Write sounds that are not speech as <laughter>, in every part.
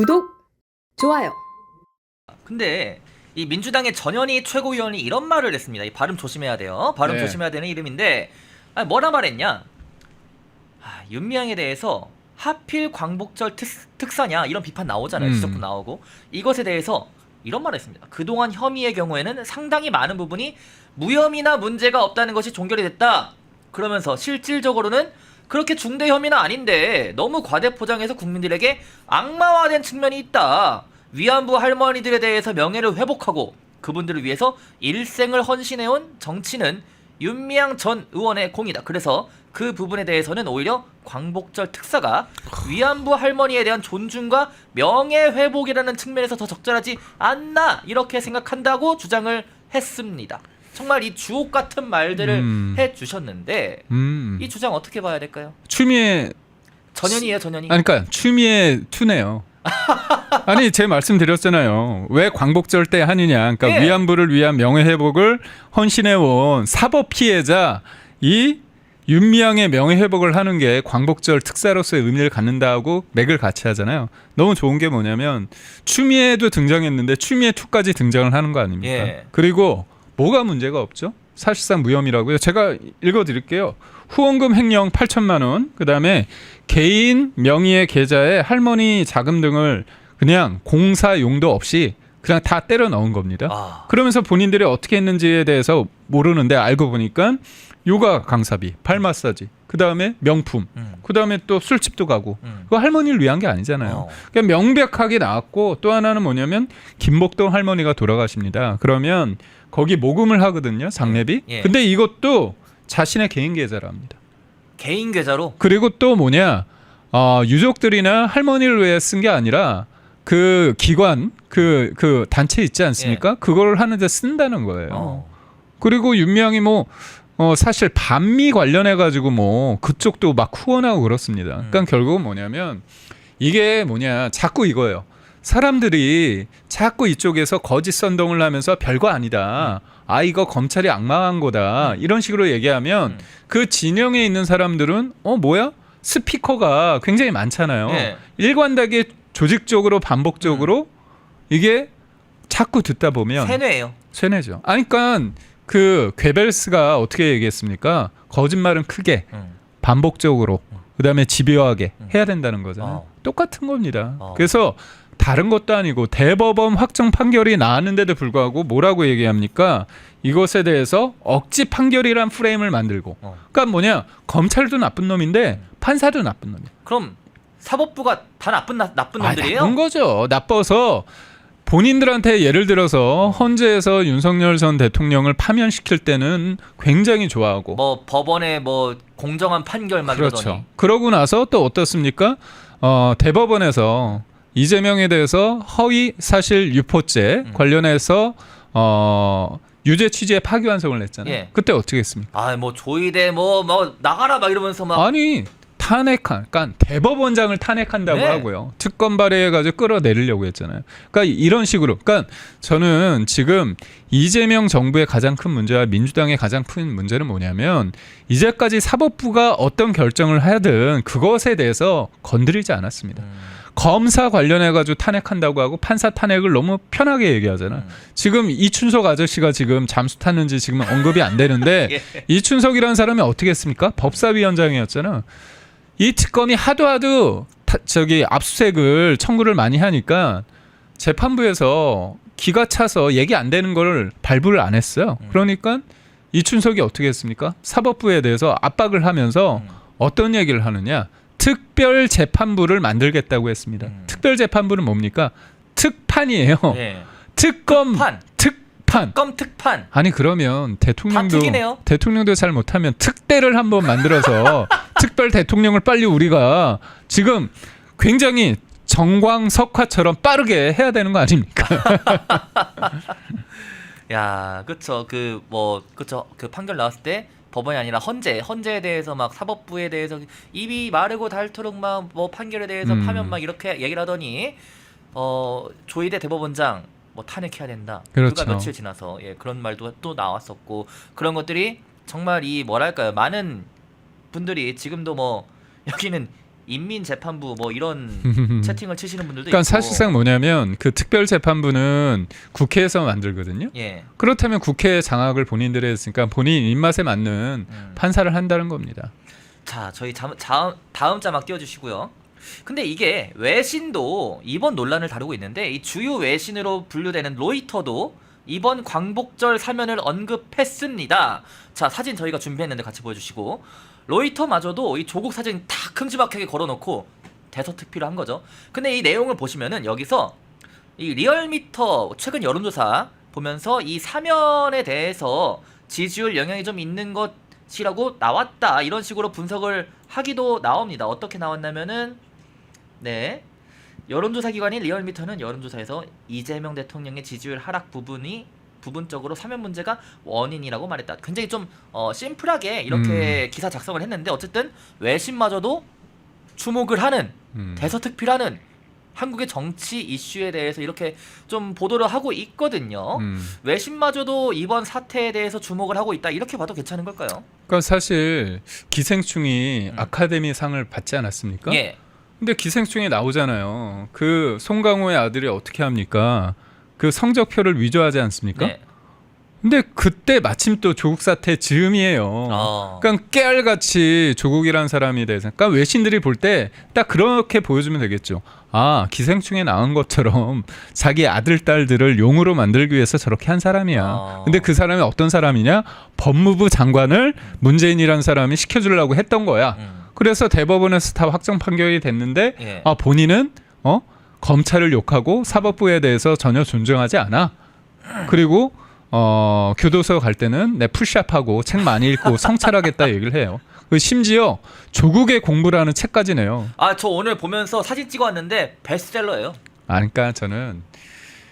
구독, 좋아요. 근데 이 민주당의 전현희 최고위원이 이런 말을 했습니다. 이 발음 조심해야 돼요. 발음 네. 조심해야 되는 이름인데 아니, 뭐라 말했냐? 아, 윤미향에 대해서 하필 광복절 특, 특사냐 이런 비판 나오잖아요. 음. 지적도 나오고 이것에 대해서 이런 말을 했습니다. 그동안 혐의의 경우에는 상당히 많은 부분이 무혐의나 문제가 없다는 것이 종결이 됐다. 그러면서 실질적으로는 그렇게 중대 혐의는 아닌데 너무 과대 포장해서 국민들에게 악마화된 측면이 있다. 위안부 할머니들에 대해서 명예를 회복하고 그분들을 위해서 일생을 헌신해온 정치는 윤미향 전 의원의 공이다. 그래서 그 부분에 대해서는 오히려 광복절 특사가 위안부 할머니에 대한 존중과 명예 회복이라는 측면에서 더 적절하지 않나 이렇게 생각한다고 주장을 했습니다. 정말 이 주옥 같은 말들을 음. 해 주셨는데 음. 이 주장 어떻게 봐야 될까요? 추미애 전현이에요, 전현이. 아니 그러니까 추미애 투네요. <laughs> 아니 제 말씀 드렸잖아요. 왜 광복절 때 하느냐? 그러니까 예. 위안부를 위한 명예 회복을 헌신해 온 사법 피해자 이 윤미향의 명예 회복을 하는 게 광복절 특사로서의 의미를 갖는다고 맥을 같이 하잖아요. 너무 좋은 게 뭐냐면 추미애도 등장했는데 추미애 2까지 등장을 하는 거 아닙니까? 예. 그리고 뭐가 문제가 없죠? 사실상 무혐의라고요. 제가 읽어드릴게요. 후원금 횡령 8천만 원, 그 다음에 개인 명의의 계좌에 할머니 자금 등을 그냥 공사 용도 없이 그냥 다 때려 넣은 겁니다. 아, 그러면서 본인들이 어떻게 했는지에 대해서 모르는데 알고 보니까 요가 강사비, 발 마사지, 그 다음에 명품, 음, 그 다음에 또 술집도 가고 음. 그거 할머니를 위한 게 아니잖아요. 어. 그러니까 명백하게 나왔고 또 하나는 뭐냐면 김복동 할머니가 돌아가십니다. 그러면 거기 모금을 하거든요. 상례비. 예. 근데 이것도 자신의 개인 계좌로 합니다. 개인 계좌로 그리고 또 뭐냐? 어, 유족들이나 할머니를 위해 쓴 게 아니라 그 기관 그그 단체 있지 않습니까? 그걸 하는데 쓴다는 거예요. 예. 어. 그리고 윤미향이 뭐 어, 사실 반미 관련해 가지고 뭐 그쪽도 막 후원하고 그렇습니다. 그러니까 음. 결국은 뭐냐면 이게 뭐냐 자꾸 이거예요. 사람들이 자꾸 이쪽에서 거짓 선동을 하면서 별거 아니다. 아 이거 검찰이 악마한 거다. 이런 식으로 얘기하면 음. 그 진영에 있는 사람들은 어 뭐야? 스피커가 굉장히 많잖아요. 예. 일관되게 조직적으로 반복적으로 이게 자꾸 듣다 보면 세뇌예요. 세뇌죠. 아니, 그러니까 그 괴벨스가 어떻게 얘기했습니까? 거짓말은 크게 음. 반복적으로 그다음에 집요하게 해야 된다는 거잖아요. 어. 똑같은 겁니다. 어. 그래서 다른 것도 아니고 대법원 확정 판결이 나왔는데도 불구하고 뭐라고 얘기합니까? 이것에 대해서 억지 판결이란 프레임을 만들고. 어. 그러니까 뭐냐? 검찰도 나쁜 놈인데 판사도 나쁜 놈이야. 그럼 사법부가 다 나쁜 나, 나쁜 아, 놈들이에요? 나쁜 거죠. 나빠서 본인들한테 예를 들어서 헌재에서 윤석열 전 대통령을 파면시킬 때는 굉장히 좋아하고 뭐 법원의 뭐 공정한 판결 막 그렇죠. 이러더니 그러고 나서 또 어떻습니까? 어, 대법원에서 이재명에 대해서 허위 사실 유포죄 음. 관련해서 어, 유죄 취지에 파기환송을 냈잖아요. 예. 그때 어떻게 했습니까? 아 뭐 조이대 뭐 뭐 나가라 막 이러면서 막 아니 탄핵한, 그러니까 대법원장을 탄핵한다고 네. 하고요. 특검 발의해가지고 끌어내리려고 했잖아요. 그러니까 이런 식으로, 그러니까 저는 지금 이재명 정부의 가장 큰 문제와 민주당의 가장 큰 문제는 뭐냐면 이제까지 사법부가 어떤 결정을 하든 그것에 대해서 건드리지 않았습니다. 음, 검사 관련해 가지고 탄핵한다고 하고 판사 탄핵을 너무 편하게 얘기하잖아요. 음. 지금 이춘석 아저씨가 지금 잠수 탔는지 지금 언급이 안 되는데 <laughs> 예. 이춘석이라는 사람이 어떻게 했습니까? 법사위원장이었잖아. 이 특검이 하도 하도 타- 저기 압수색을 청구를 많이 하니까 재판부에서 기가 차서 얘기 안 되는 걸 발부를 안 했어요. 음. 그러니까 이춘석이 어떻게 했습니까? 사법부에 대해서 압박을 하면서 음. 어떤 얘기를 하느냐? 특별 재판부를 만들겠다고 했습니다. 음. 특별 재판부는 뭡니까? 특판이에요. 예. 특검 판 특판. 특검 특판 아니 그러면 대통령도. 대통령도 잘 못하면 특대를 한번 만들어서 <laughs> 특별 대통령을 빨리 우리가 지금 굉장히 정광석화처럼 빠르게 해야 되는 거 아닙니까? <laughs> 야 그쵸 그 뭐 그쵸 그 판결 나왔을 때 법원이 아니라 헌재 헌재에 대해서 막 사법부에 대해서 입이 마르고 닳도록 막 뭐 판결에 대해서 음. 파면 막 이렇게 얘기를 하더니 어 조희대 대법원장 뭐 탄핵해야 된다 그렇죠. 불과 며칠 지나서 예 그런 말도 또 나왔었고 그런 것들이 정말 이 뭐랄까요 많은 분들이 지금도 뭐 여기는 인민재판부 뭐 이런 <laughs> 채팅을 치시는 분들도 그러니까 있고. 사실상 뭐냐면 그 특별 재판부는 국회에서 만들거든요. 예. 그렇다면 국회 장악을 본인들이 했으니까 본인 입맛에 맞는 음. 판사를 한다는 겁니다. 자, 저희 자, 자, 다음 자막 띄워주시고요. 근데 이게 외신도 이번 논란을 다루고 있는데 이 주요 외신으로 분류되는 로이터도 이번 광복절 사면을 언급했습니다. 자, 사진 저희가 준비했는데 같이 보여주시고 로이터마저도 이 조국 사진 다 큼지막하게 걸어놓고 대서특필을 한 거죠. 근데 이 내용을 보시면은 여기서 이 리얼미터 최근 여론조사 보면서 이 사면에 대해서 지지율 영향이 좀 있는 것이라고 나왔다 이런 식으로 분석을 하기도 나옵니다. 어떻게 나왔냐면은 네 여론조사 기관인 리얼미터는 여론조사에서 이재명 대통령의 지지율 하락 부분이 부분적으로 사면 문제가 원인이라고 말했다. 굉장히 좀 어, 심플하게 이렇게 기사 작성을 했는데 어쨌든 외신마저도 주목을 하는 음. 대서특필하는 한국의 정치 이슈에 대해서 이렇게 좀 보도를 하고 있거든요. 음. 외신마저도 이번 사태에 대해서 주목을 하고 있다. 이렇게 봐도 괜찮은 걸까요? 그러니까 사실 기생충이 음. 아카데미 상을 받지 않았습니까? 예. 근데 기생충에 나오잖아요. 그 송강호의 아들이 어떻게 합니까? 그 성적표를 위조하지 않습니까? 네. 근데 그때 마침 또 조국 사태 즈음이에요. 어. 그러니까 깨알같이 조국이라는 사람이 대해서 그러니까 외신들이 볼 때 딱 그렇게 보여주면 되겠죠. 아 기생충에 나온 것처럼 자기 아들 딸들을 용으로 만들기 위해서 저렇게 한 사람이야. 어. 근데 그 사람이 어떤 사람이냐? 법무부 장관을 문재인이라는 사람이 시켜주려고 했던 거야. 음. 그래서 대법원에서 다 확정 판결이 됐는데 예. 아 본인은 어 검찰을 욕하고 사법부에 대해서 전혀 존중하지 않아. 그리고 어 교도소 갈 때는 내 푸시업하고 책 많이 읽고 성찰하겠다 얘기를 해요. 그 심지어 조국의 공부라는 책까지 내요. 아, 저 오늘 보면서 사진 찍어 왔는데 베스트셀러예요. 아, 그러니까 저는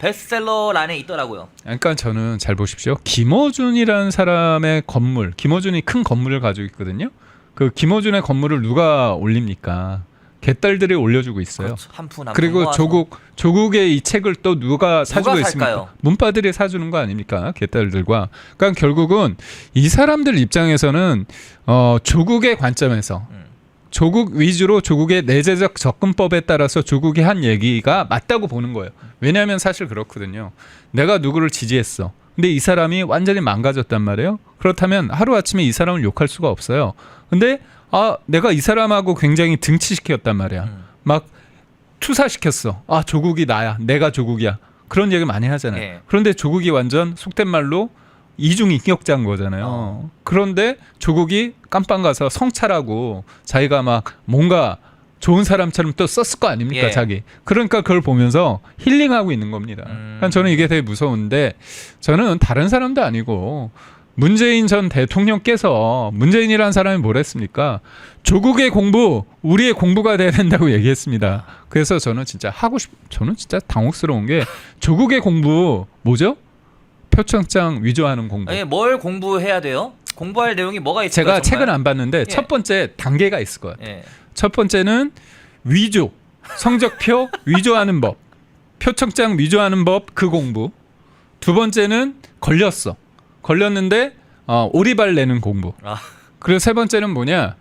베스트셀러란에 있더라고요. 그러니까 저는 잘 보십시오. 김어준이라는 사람의 건물, 김어준이 큰 건물을 가지고 있거든요. 그 김어준의 건물을 누가 올립니까? 개딸들이 올려주고 있어요. 그렇죠. 한푼 한푼 그리고 모아서. 조국 조국의 이 책을 또 누가 사주고 누가 있습니까? 문파들이 사주는 거 아닙니까? 개딸들과. 그러니까 결국은 이 사람들 입장에서는 어, 조국의 관점에서 음. 조국 위주로 조국의 내재적 접근법에 따라서 조국이 한 얘기가 맞다고 보는 거예요. 왜냐하면 사실 그렇거든요. 내가 누구를 지지했어. 근데 이 사람이 완전히 망가졌단 말이에요. 그렇다면 하루 아침에 이 사람을 욕할 수가 없어요. 근데 아 내가 이 사람하고 굉장히 등치시켰단 말이야. 음. 막 투사시켰어. 아 조국이 나야. 내가 조국이야. 그런 얘기 많이 하잖아요. 예. 그런데 조국이 완전 속된 말로 이중 인격자인 거잖아요. 어. 그런데 조국이 깜빵 가서 성찰하고 자기가 막 뭔가 좋은 사람처럼 또 썼을 거 아닙니까 예. 자기. 그러니까 그걸 보면서 힐링하고 있는 겁니다. 음. 그러니까 저는 이게 되게 무서운데 저는 다른 사람도 아니고 문재인 전 대통령께서 문재인이라는 사람이 뭘 했습니까? 조국의 공부 우리의 공부가 돼야 된다고 얘기했습니다. 그래서 저는 진짜 하고 싶 저는 진짜 당혹스러운 게 조국의 공부 뭐죠? 표창장 위조하는 공부. 아니, 뭘 공부해야 돼요? 공부할 내용이 뭐가 있어요? 제가 책은 안 봤는데 예. 첫 번째 단계가 있을 거예요. 예. 첫 번째는 위조, 성적표 <laughs> 위조하는 법, 표창장 위조하는 법 그 공부. 두 번째는 걸렸어. 걸렸는데 어, 오리발 내는 공부. 아. 그리고 세 번째는 뭐냐?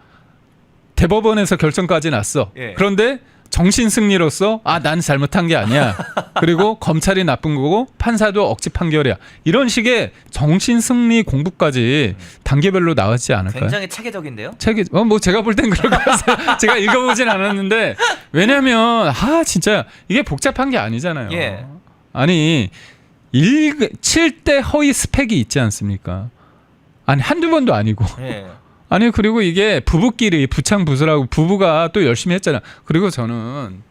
대법원에서 결정까지 났어. 예. 그런데 정신 승리로서 아 난 잘못한 게 아니야. <laughs> 그리고 검찰이 나쁜 거고 판사도 억지 판결이야. 이런 식의 정신 승리 공부까지 단계별로 나왔지 않을까요? 굉장히 체계적인데요. 책이 어, 뭐 제가 볼 땐 그럴 것 같아요. <laughs> 제가 읽어보진 않았는데 왜냐하면 아 진짜 이게 복잡한 게 아니잖아요. 예. 아니 일 칠대 허위 스펙이 있지 않습니까? 아니 한두 번도 아니고 예. <laughs> 아니 그리고 이게 부부끼리 부창부수라고 부부가 또 열심히 했잖아. 그리고 저는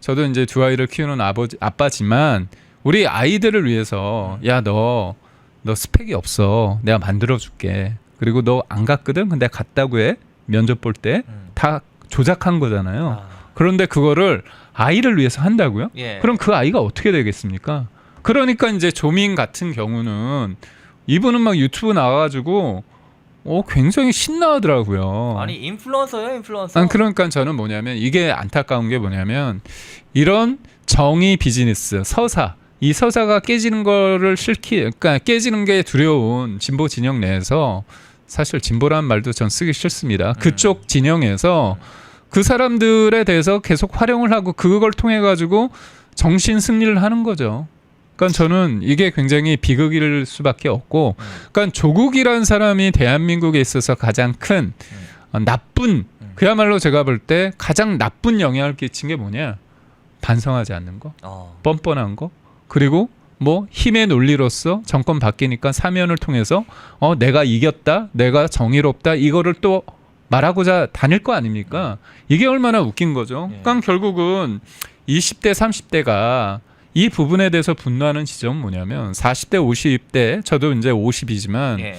저도 이제 두 아이를 키우는 아버지 아빠지만 우리 아이들을 위해서 야 너 너 스펙이 없어 내가 만들어 줄게. 그리고 너 안 갔거든. 근데 갔다고 해 면접 볼 때다 음. 조작한 거잖아요. 아. 그런데 그거를 아이를 위해서 한다고요? 예. 그럼 그 아이가 어떻게 되겠습니까? 그러니까 이제 조민 같은 경우는 이분은 막 유튜브 나와가지고 어 굉장히 신나하더라고요. 아니 인플루언서예요, 인플루언서. 아니, 그러니까 저는 뭐냐면 이게 안타까운 게 뭐냐면 이런 정의 비즈니스 서사 이 서사가 깨지는 거를 싫기 그러니까 깨지는 게 두려운 진보 진영 내에서 사실 진보란 말도 전 쓰기 싫습니다. 그쪽 진영에서 그 사람들에 대해서 계속 활용을 하고 그걸 통해 가지고 정신 승리를 하는 거죠. 그러니까 저는 이게 굉장히 비극일 수밖에 없고, 음. 그러니까 조국이라는 사람이 대한민국에 있어서 가장 큰 어, 나쁜 음. 그야말로 제가 볼 때 가장 나쁜 영향을 끼친 게 뭐냐 반성하지 않는 거, 어. 뻔뻔한 거, 그리고 뭐 힘의 논리로서 정권 바뀌니까 사면을 통해서 어 내가 이겼다, 내가 정의롭다 이거를 또 말하고자 다닐 거 아닙니까? 이게 얼마나 웃긴 거죠. 예. 그러니까 결국은 20대, 30대가 이 부분에 대해서 분노하는 지점은 뭐냐면 40대, 50대 저도 이제 50이지만 예.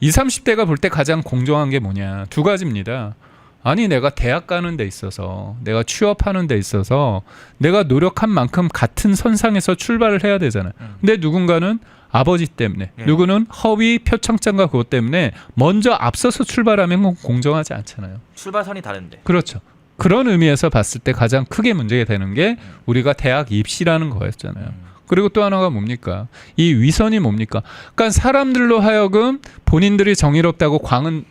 20, 30대가 볼 때 가장 공정한 게 뭐냐 두 가지입니다. 아니 내가 대학 가는 데 있어서 내가 취업하는 데 있어서 내가 노력한 만큼 같은 선상에서 출발을 해야 되잖아요. 음. 근데 누군가는 아버지 때문에 예. 누구는 허위 표창장과 그것 때문에 먼저 앞서서 출발하면 공정하지 않잖아요. 출발선이 다른데. 그렇죠. 그런 의미에서 봤을 때 가장 크게 문제가 되는 게 우리가 대학 입시라는 거였잖아요. 음. 그리고 또 하나가 뭡니까? 이 위선이 뭡니까? 그러니까 사람들로 하여금 본인들이 정의롭다고 광은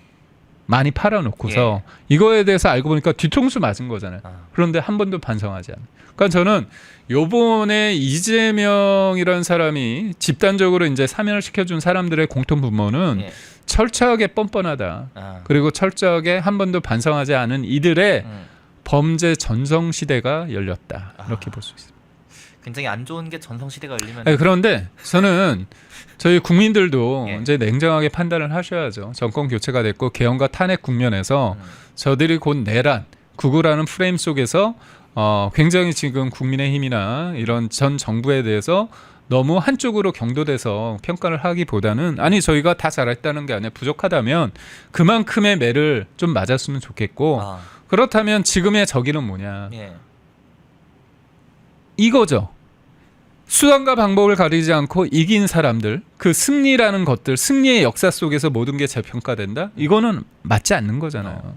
많이 팔아놓고서 이거에 대해서 알고 보니까 뒤통수 맞은 거잖아요. 아. 그런데 한 번도 반성하지 않아요. 그러니까 저는 요번에 이재명이라는 사람이 집단적으로 이제 사면을 시켜준 사람들의 공통 분모는 예. 철저하게 뻔뻔하다. 아. 그리고 철저하게 한 번도 반성하지 않은 이들의 음. 범죄 전성 시대가 열렸다. 이렇게 아. 볼수 있습니다. 굉장히 안 좋은 게 전성 시대가 열리면 네, 그런데 저는 저희 국민들도 예. 이제 냉정하게 판단을 하셔야죠. 정권 교체가 됐고 개헌과 탄핵 국면에서 음. 저들이 곧 내란, 구구라는 프레임 속에서 어, 굉장히 지금 국민의힘이나 이런 전 정부에 대해서 너무 한쪽으로 경도돼서 평가를 하기보다는 아니 저희가 다 잘했다는 게 아니라 부족하다면 그만큼의 매를 좀 맞았으면 좋겠고 아. 그렇다면 지금의 적이는 뭐냐 예. 이거죠. 수단과 방법을 가리지 않고 이긴 사람들, 그 승리라는 것들, 승리의 역사 속에서 모든 게 재평가된다? 이거는 맞지 않는 거잖아요.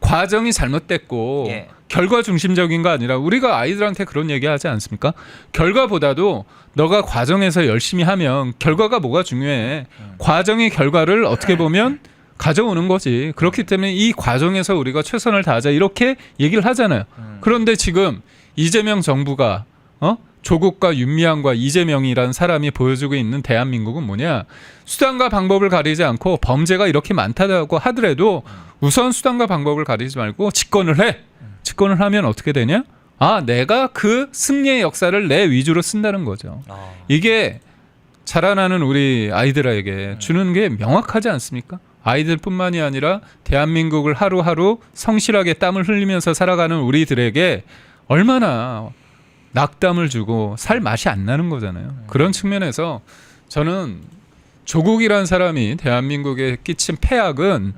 과정이 잘못됐고 예. 결과 중심적인 거 아니라 우리가 아이들한테 그런 얘기 하지 않습니까? 결과보다도 너가 과정에서 열심히 하면 결과가 뭐가 중요해. 음. 과정의 결과를 어떻게 보면 <laughs> 가져오는 거지. 그렇기 때문에 이 과정에서 우리가 최선을 다하자 이렇게 얘기를 하잖아요. 음. 그런데 지금 이재명 정부가 어? 조국과 윤미향과 이재명이라는 사람이 보여주고 있는 대한민국은 뭐냐? 수단과 방법을 가리지 않고 범죄가 이렇게 많다고 하더라도 우선 수단과 방법을 가리지 말고 집권을 해. 집권을 하면 어떻게 되냐? 아, 내가 그 승리의 역사를 내 위주로 쓴다는 거죠. 아. 이게 자라나는 우리 아이들에게 주는 게 명확하지 않습니까? 아이들뿐만이 아니라 대한민국을 하루하루 성실하게 땀을 흘리면서 살아가는 우리들에게 얼마나 낙담을 주고 살 맛이 안 나는 거잖아요. 그런 측면에서 저는 조국이라는 사람이 대한민국에 끼친 폐악은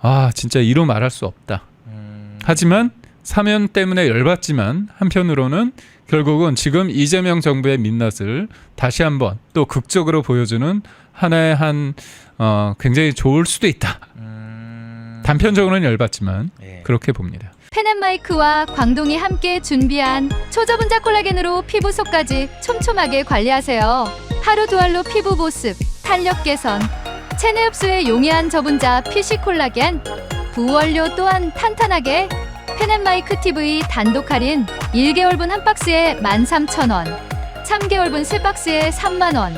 아 진짜 이루 말할 수 없다. 음. 하지만 사면 때문에 열받지만 한편으로는 결국은 지금 이재명 정부의 민낯을 다시 한번 또 극적으로 보여주는 하나의 한 어, 굉장히 좋을 수도 있다. 음. 단편적으로는 열받지만 예. 그렇게 봅니다. 펜앤마이크와 광동이 함께 준비한 초저분자 콜라겐으로 피부 속까지 촘촘하게 관리하세요. 하루 두 알로 피부 보습, 탄력 개선, 체내 흡수에 용이한 저분자 PC 콜라겐, 부원료 또한 탄탄하게 펜앤마이크 TV 단독 할인 1개월분 한 박스에 13,000원, 3개월분 세 박스에 3만원.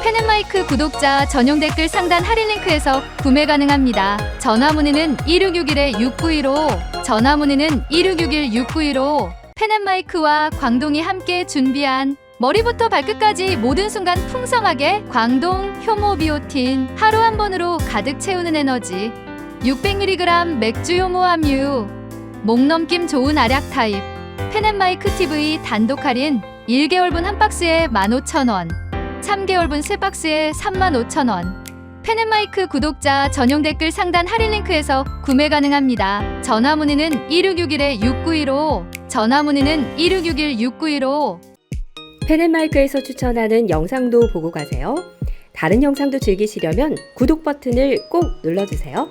펜앤마이크 구독자 전용 댓글 상단 할인 링크에서 구매 가능합니다. 전화 문의는 1661-6915, 전화 문의는 1661-6915. 펜앤마이크와 광동이 함께 준비한 머리부터 발끝까지 모든 순간 풍성하게 광동 효모 비오틴 하루 한 번으로 가득 채우는 에너지. 600mg 맥주 효모 함유. 목 넘김 좋은 알약 타입. 펜앤마이크 TV 단독 할인 1개월분 한 박스에 15,000원 3개월분 세 박스에 35,000원. 펜앤마이크 구독자 전용 댓글 상단 할인 링크에서 구매 가능합니다. 전화 문의는 1661-6915. 전화 문의는 1661-6915. 펜앤마이크에서 추천하는 영상도 보고 가세요. 다른 영상도 즐기시려면 구독 버튼을 꼭 눌러주세요.